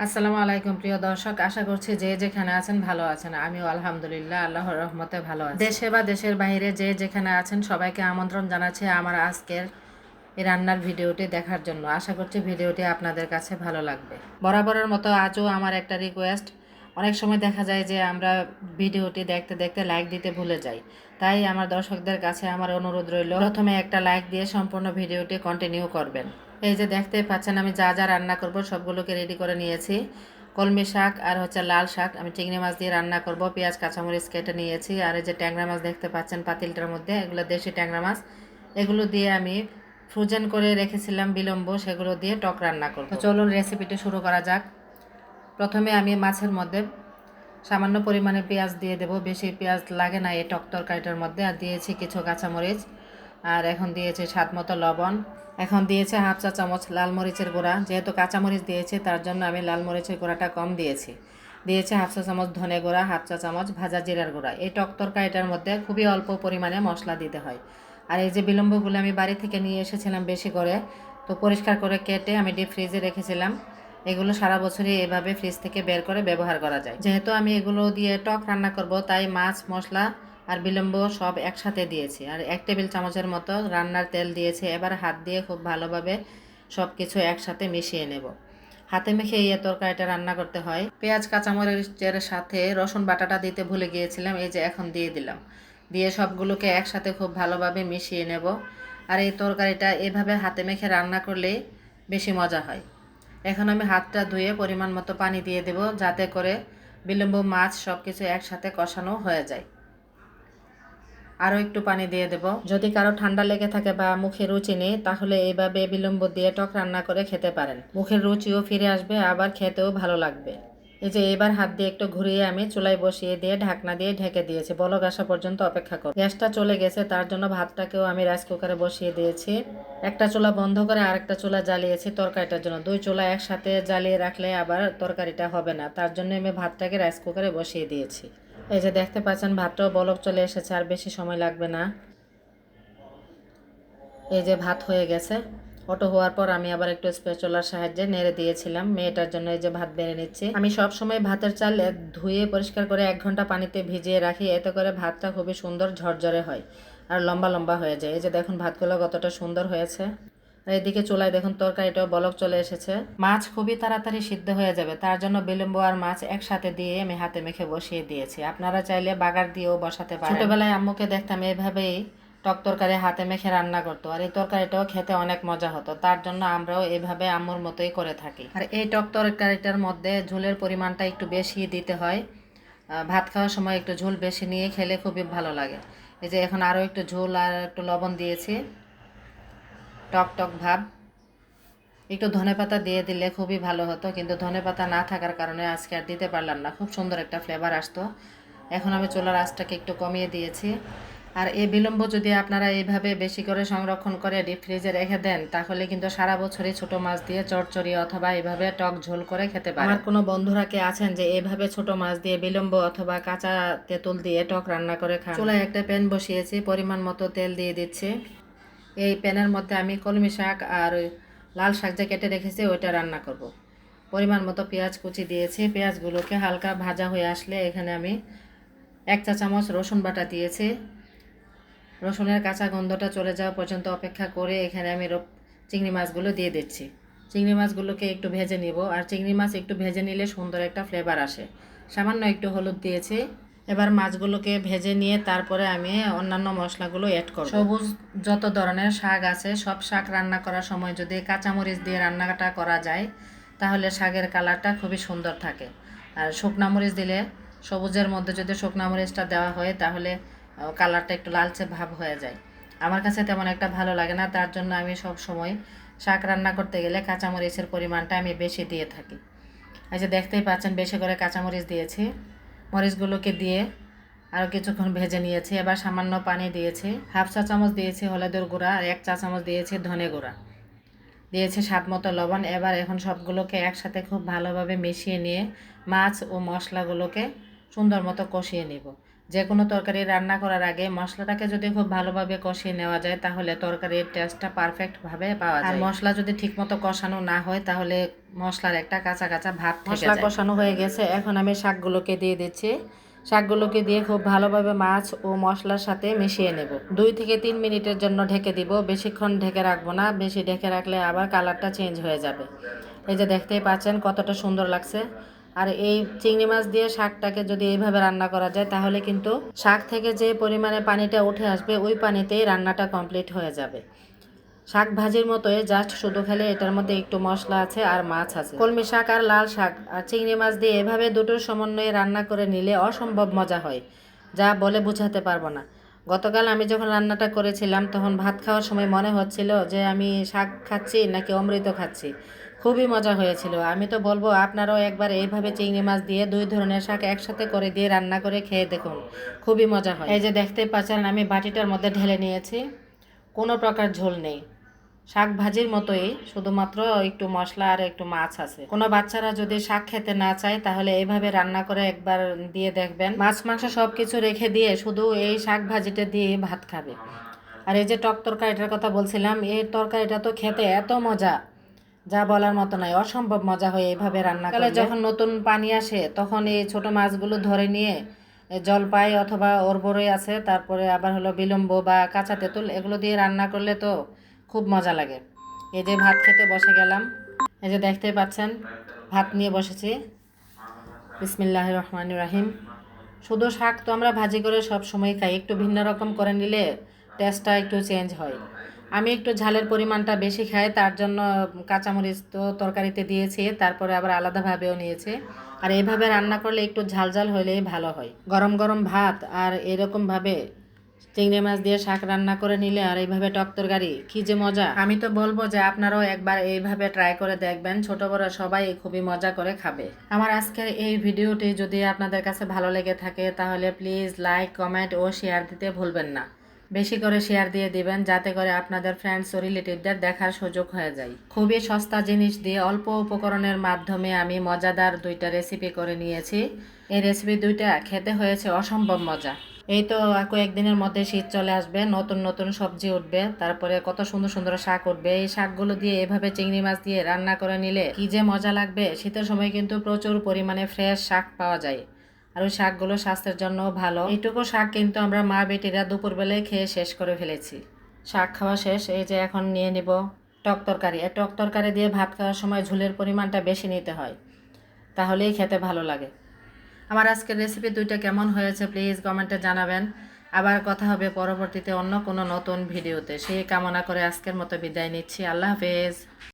আসসালামু আলাইকুম, প্রিয় দর্শক। আশা করছি যে যেখানে আছেন ভালো আছেন। আমিও আলহামদুলিল্লাহ, আল্লাহর রহমতে ভালো আছি। দেশে বা দেশের বাইরে যে যেখানে আছেন, সবাইকে আমন্ত্রণ জানাচ্ছি আমার আজকের এই রান্নার ভিডিওটি দেখার জন্য। আশা করছি ভিডিওটি আপনাদের কাছে ভালো লাগবে। বরাবরের মতো আজও আমার একটা রিকোয়েস্ট অনেক সময় দেখা যায় যে আমরা ভিডিওটি দেখতে দেখতে লাইক দিতে ভুলে যাই। তাই আমার দর্শকদের কাছে আমার অনুরোধ রইল, প্রথমে একটা লাইক দিয়ে সম্পূর্ণ ভিডিওটি কন্টিনিউ করবেন। এই যে দেখতে পাচ্ছেন, আমি যা যা রান্না করব সবগুলোকে রেডি করে নিয়েছি। কলমি শাক আর হচ্ছে লাল শাক, আমি চিংড়ি মাছ দিয়ে রান্না করব, পেঁয়াজ, কাঁচামরিচ কেটে নিয়েছি। আর এই যে ট্যাংরা মাছ দেখতে পাচ্ছেন পাতিলটার মধ্যে, এগুলো দেশি ট্যাংরা মাছ। এগুলো দিয়ে আমি ফ্রোজেন করে রেখেছিলাম বিলম্ব, সেগুলো দিয়ে টক রান্না করব। চলুন রেসিপিটি শুরু করা যাক। প্রথমে আমি মাছের মধ্যে সামান্য পরিমাণে পেঁয়াজ দিয়ে দেব। বেশি পেঁয়াজ লাগে না এই টক তরকারিটার মধ্যে, আর দিয়েছি কিছু কাঁচামরিচ। আর এখন দিয়েছে স্বাদ মতো লবণ। এখন দিয়েছে হাফ চা চামচ লাল মরিচের গুঁড়া। যেহেতু কাঁচামরিচ দিয়েছে, তার জন্য আমি লাল মরিচের গুঁড়াটা কম দিয়েছি। দিয়েছে হাফ চা চামচ ধনে গুঁড়া, হাফ চা চামচ ভাজা জিরার গুঁড়া। এই টক তরকারিটার মধ্যে খুবই অল্প পরিমাণে মশলা দিতে হয়। আর এই যে বিলম্বগুলো আমি বাড়ি থেকে নিয়ে এসেছিলাম বেশি করে, তো পরিষ্কার করে কেটে আমি ডিপ ফ্রিজে রেখেছিলাম। এগুলো সারা বছরই এভাবে ফ্রিজ থেকে বের করে ব্যবহার করা যায়। যেহেতু আমি এগুলো দিয়ে টক রান্না করব, তাই মাছ, মশলা আর বিলম্ব সব একসাথে দিয়েছি। আর এক টেবিল চামচের মতো রান্নার তেল দিয়েছি। এবার হাত দিয়ে খুব ভালোভাবে সব কিছু একসাথে মিশিয়ে নেব। হাতে মেখে এই তরকারিটা রান্না করতে হয়। পেঁয়াজ, কাঁচামরিচের সাথে রসুন বাটাটা দিতে ভুলে গিয়েছিলাম। এই যে এখন দিয়ে দিলাম। দিয়ে সবগুলোকে একসাথে খুব ভালোভাবে মিশিয়ে নেব। আর এই তরকারিটা এভাবে হাতে মেখে রান্না করলে বেশি মজা হয়। এখন আমি হাতটা ধুয়ে পরিমাণ মতো পানি দিয়ে দেব যাতে করে বিলম্ব মাছ সব কিছু একসাথে কষানো হয়ে যায়। আরও একটু পানি দিয়ে দেব। যদি কারও ঠান্ডা লেগে থাকে বা মুখে রুচি নেই, তাহলে এইভাবে বিলম্ব দিয়ে টক রান্না করে খেতে পারেন। মুখের রুচিও ফিরে আসবে, আবার খেতেও ভালো লাগবে। এই যে এবার হাত দিয়ে একটু ঘুরিয়ে আমি চুলায় বসিয়ে দিয়ে ঢাকনা দিয়ে ঢেকে দিয়েছি। বলক আসা পর্যন্ত অপেক্ষা কর। গ্যাসটা চলে গেছে, তার জন্য ভাতটাকেও আমি রাইস কুকারে বসিয়ে দিয়েছি। একটা চুলা বন্ধ করে আরেকটা চুলা জ্বালিয়েছি তরকারিটার জন্য। দুই চুলা একসাথে জ্বালিয়ে রাখলে আবার তরকারিটা হবে না। তার জন্য আমি ভাতটাকে রাইস কুকারে বসিয়ে দিয়েছি। এই যে দেখতে পাচ্ছেন, ভাতটাও বলক চলে এসেছে, আর বেশি সময় লাগবে না। এই যে ভাত হয়ে গেছে। অটো হওয়ার পর আমি আবার একটু স্পেচলার সাহায্যে নেড়ে দিয়েছিলাম। মেয়েটার জন্য এই যে ভাত বেড়ে নিচ্ছি। আমি সব সময় ভাতের চাল ধুয়ে পরিষ্কার করে এক ঘণ্টা পানিতে ভিজিয়ে রাখি। এতে করে ভাতটা খুবই সুন্দর ঝরঝরে হয় আর লম্বা লম্বা হয়ে যায়। এই যে দেখুন, ভাতগুলো কতটা সুন্দর হয়েছে। এদিকে চুলায় দেখুন তরকারিটাও বলক চলে এসেছে। মাছ খুবই তাড়াতাড়ি সিদ্ধ হয়ে যাবে, তার জন্য বিলম্ব আর মাছ একসাথে দিয়ে আমি হাতে মেখে বসিয়ে দিয়েছি। আপনারা চাইলে বাগার দিয়েও বসাতে পারেন। ছোটবেলায় আম্মুকে দেখতাম এভাবেই টক তরকারি হাতে মেখে রান্না করতো, আর এই তরকারিটাও খেতে অনেক মজা হতো, তার জন্য আমরাও এভাবে আম্মুর মতোই করে থাকি। আর এই টক তরকারিটার মধ্যে ঝোলের পরিমাণটা একটু বেশি দিতে হয়। ভাত খাওয়ার সময় একটু ঝোল বেশি নিয়ে খেলে খুবই ভালো লাগে। এই যে এখন আরও একটু ঝোল আর একটু লবণ দিয়েছি। টক টক ভাব। একটু ধনে পাতা দিয়ে দিলে খুবই ভালো হতো কিন্তু ধনে পাতা না থাকার কারণে আজকে আর দিতে পারলাম না। খুব সুন্দর একটা ফ্লেভার আসতো। এখন আমি চুলার আঁচটাকে একটু কমিয়ে দিয়েছি। আর এই বিলম্ব যদি আপনারা এইভাবে বেশি করে সংরক্ষণ করে ডিপ ফ্রিজে রেখে দেন তাহলে কিন্তু সারা বছরই ছোট মাছ দিয়ে চটচড়ি অথবা এইভাবে টক ঝোল করে খেতে পারেন। আমার কোনো বন্ধুরা কে আছেন যে এইভাবে ছোট মাছ দিয়ে বিলম্ব অথবা কাঁচা তেঁতুল দিয়ে টক রান্না করে খান? চুলায় একটা প্যান বসিয়েছি পরিমাণ মতো তেল দিয়ে দিচ্ছি। এই প্যানের মধ্যে আমি কলমি শাক আর লাল শাক যে কেটে রেখেছি, ওইটা রান্না করব। পরিমাণ মতো পেঁয়াজ কুচি দিয়েছি। পেঁয়াজগুলোকে হালকা ভাজা হয়ে আসলে এখানে আমি এক চা চামচ রসুন বাটা দিয়েছি। রসুনের কাঁচা গন্ধটা চলে যাওয়া পর্যন্ত অপেক্ষা করে এখানে আমি চিংড়ি মাছগুলো দিয়ে দিচ্ছি। চিংড়ি মাছগুলোকে একটু ভেজে নিব। আর চিংড়ি মাছ একটু ভেজে নিলে সুন্দর একটা ফ্লেভার আসে। সামান্য একটু হলুদ দিয়েছি। এবার মাছগুলোকে ভেজে নিয়ে তারপরে আমি অন্যান্য মশলাগুলো অ্যাড করব। সবুজ যত ধরনের শাক আছে, সব শাক রান্না করার সময় যদি কাঁচামরিচ দিয়ে রান্নাটা করা যায়, তাহলে শাকের কালারটা খুবই সুন্দর থাকে। আর শুকনা মরিচ দিলে সবুজের মধ্যে যদি শুকনা মরিচটা দেওয়া হয়, তাহলে কালারটা একটু লালচে ভাব হয়ে যায়। আমার কাছে তেমন একটা ভালো লাগে না, তার জন্য আমি সব সময় শাক রান্না করতে গেলে কাঁচামরিচের পরিমাণটা আমি বেশি দিয়ে থাকি। যে দেখতেই পাচ্ছেন, বেশি করে কাঁচামরিচ দিয়েছি। মরিচগুলোকে দিয়ে আরও কিছুক্ষণ ভেজে নিয়েছে। এবার সামান্য পানি দিয়েছে। হাফ চা চামচ দিয়েছে হলুদের গুঁড়া আর এক চা চামচ দিয়েছে ধনে গুঁড়া। দিয়েছে স্বাদ মতো লবণ। এবার এখন সবগুলোকে একসাথে খুব ভালোভাবে মিশিয়ে নিয়ে মাছ ও মশলাগুলোকে সুন্দর মতো কষিয়ে নিব। যে কোনো তরকারি রান্না করার আগে মশলাটাকে যদি খুব ভালোভাবে কষিয়ে নেওয়া যায় তাহলে তরকারির টেস্টটা পারফেক্টভাবে পাওয়া যায়। আর মশলা যদি ঠিকমতো কষানো না হয় তাহলে মশলার একটা কাঁচা কাঁচা ভাব মশলা কষানো হয়ে গেছে। এখন আমি শাকগুলোকে দিয়ে দিচ্ছি। শাকগুলোকে দিয়ে খুব ভালোভাবে মাছ ও মশলার সাথে মিশিয়ে নেব। দুই থেকে তিন মিনিটের জন্য ঢেকে দিব। বেশিক্ষণ ঢেকে রাখব না। বেশি ঢেকে রাখলে আবার কালারটা চেঞ্জ হয়ে যাবে। এই যে দেখতেই পাচ্ছেন কতটা সুন্দর লাগছে। আর এই চিংড়ি মাছ দিয়ে শাকটাকে যদি এইভাবে রান্না করা যায়, তাহলে কিন্তু শাক থেকে যে পরিমাণে পানিটা উঠে আসবে, ওই পানিতেই রান্নাটা কমপ্লিট হয়ে যাবে। শাক ভাজির মতোই জাস্ট শুধু খেলে এটার মধ্যে একটু মশলা আছে আর মাছ আছে। কলমি শাক আর লাল শাক আর চিংড়ি মাছ দিয়ে এভাবে দুটোর সমন্বয়ে রান্না করে নিলে অসম্ভব মজা হয়। যা বলে বোঝাতে পারব না। গতকাল আমি যখন রান্নাটা করেছিলাম, তখন ভাত খাওয়ার সময় মনে হচ্ছিল যে আমি শাক খাচ্ছি নাকি অমৃত খাচ্ছি। খুবই মজা হয়েছিল। আমি তো বলব, আপনারাও একবার এইভাবে চিংড়ি মাছ দিয়ে দুই ধরনের শাক একসাথে করে দিয়ে রান্না করে খেয়ে দেখুন। খুবই মজা হয়। এই যে দেখতে পাচ্ছেন, আমি বাটিটার মধ্যে ঢেলে নিয়েছি। কোনো প্রকার ঝোল নেই। শাক ভাজির মতোই শুধুমাত্র একটু মশলা আর একটু মাছ আছে। কোনো বাচ্চারা যদি শাক খেতে না চায় তাহলে এইভাবে রান্না করে একবার দিয়ে দেখবেন। মাছ মাংস সব কিছু রেখে দিয়ে শুধু এই শাক ভাজিটা দিয়ে ভাত খাবে। আর এই যে টক তরকারিটার কথা বলছিলাম এই তরকারিটা তো খেতে এত মজা। যা বলার মতো নয় অসম্ভব মজা হয় এইভাবে রান্না করলে। যখন নতুন পানি আসে তখন এই ছোট মাছগুলো ধরে নিয়ে জলপাই অথবা ওরবরই আছে তারপরে আবার হলো বিলম্ব বা কাঁচা তেঁতুল এগুলো দিয়ে রান্না করলে তো খুব মজা লাগে। এই যে ভাত খেতে বসে গেলাম। এই যে দেখতে পাচ্ছেন, ভাত নিয়ে বসেছি। বিসমিল্লাহ রহমান রাহিম। শুধু শাক তো আমরা ভাজি করে সব সময় খাই। একটু ভিন্ন রকম করে নিলে টেস্টটা একটু চেঞ্জ হয়। আমি একটু ঝালের পরিমাণটা বেশি খাই, তার জন্য কাঁচামরিচ তো তরকারিতে দিয়েছি, তারপরে আবার আলাদাভাবেও নিয়েছি। আর এইভাবে রান্না করলে একটু ঝাল ঝাল হলেই ভালো হয়। গরম গরম ভাত আর এরকমভাবে চিংড়ি মাছ দিয়ে শাক রান্না করে নিলে আর এইভাবে টক তরকারি, কি যে মজা। আমি তো বলব যে আপনারাও একবার এইভাবে ট্রাই করে দেখবেন ছোট বড় সবাই খুবই মজা করে খাবে। আমার আজকের এই ভিডিওটি যদি আপনাদের কাছে ভালো লেগে থাকে, তাহলে প্লিজ লাইক কমেন্ট ও শেয়ার দিতে ভুলবেন না। বেশি করে শেয়ার দিয়ে দিবেন, যাতে করে আপনাদের ফ্রেন্ডস ও রিলেটিভদের দেখার সুযোগ হয়ে যায়। খুবই সস্তা জিনিস দিয়ে অল্প উপকরণের মাধ্যমে আমি মজাদার দুইটা রেসিপি করে নিয়েছি। এই রেসিপি দুইটা খেতে হয়েছে অসম্ভব মজা। এই তো কয়েকদিনের মধ্যে শীত চলে আসবে, নতুন নতুন সবজি উঠবে, তারপরে কত সুন্দর সুন্দর শাক উঠবে। এই শাকগুলো দিয়ে এভাবে চিংড়ি মাছ দিয়ে রান্না করে নিলে কি যে মজা লাগবে? শীতের সময় কিন্তু প্রচুর পরিমাণে ফ্রেশ শাক পাওয়া যায়। আর ওই শাকগুলো স্বাস্থ্যের জন্য ভালো। এইটুকু শাক কিন্তু আমরা মা বেটিরা দুপুরবেলায় খেয়ে শেষ করে ফেলেছি। শাক খাওয়া শেষ, এই যে এখন নিয়ে নিব টক তরকারি। এই টক তরকারি দিয়ে ভাত খাওয়ার সময় ঝোলের পরিমাণটা বেশি নিতে হয়, তাহলেই খেতে ভালো লাগে। আমার আজকের রেসিপি দুইটা কেমন হয়েছে প্লিজ কমেন্টে জানাবেন। আবার কথা হবে পরবর্তীতে অন্য কোনো নতুন ভিডিওতে সেই কামনা করে আজকের মতো বিদায় নিচ্ছি। আল্লাহ হাফেজ।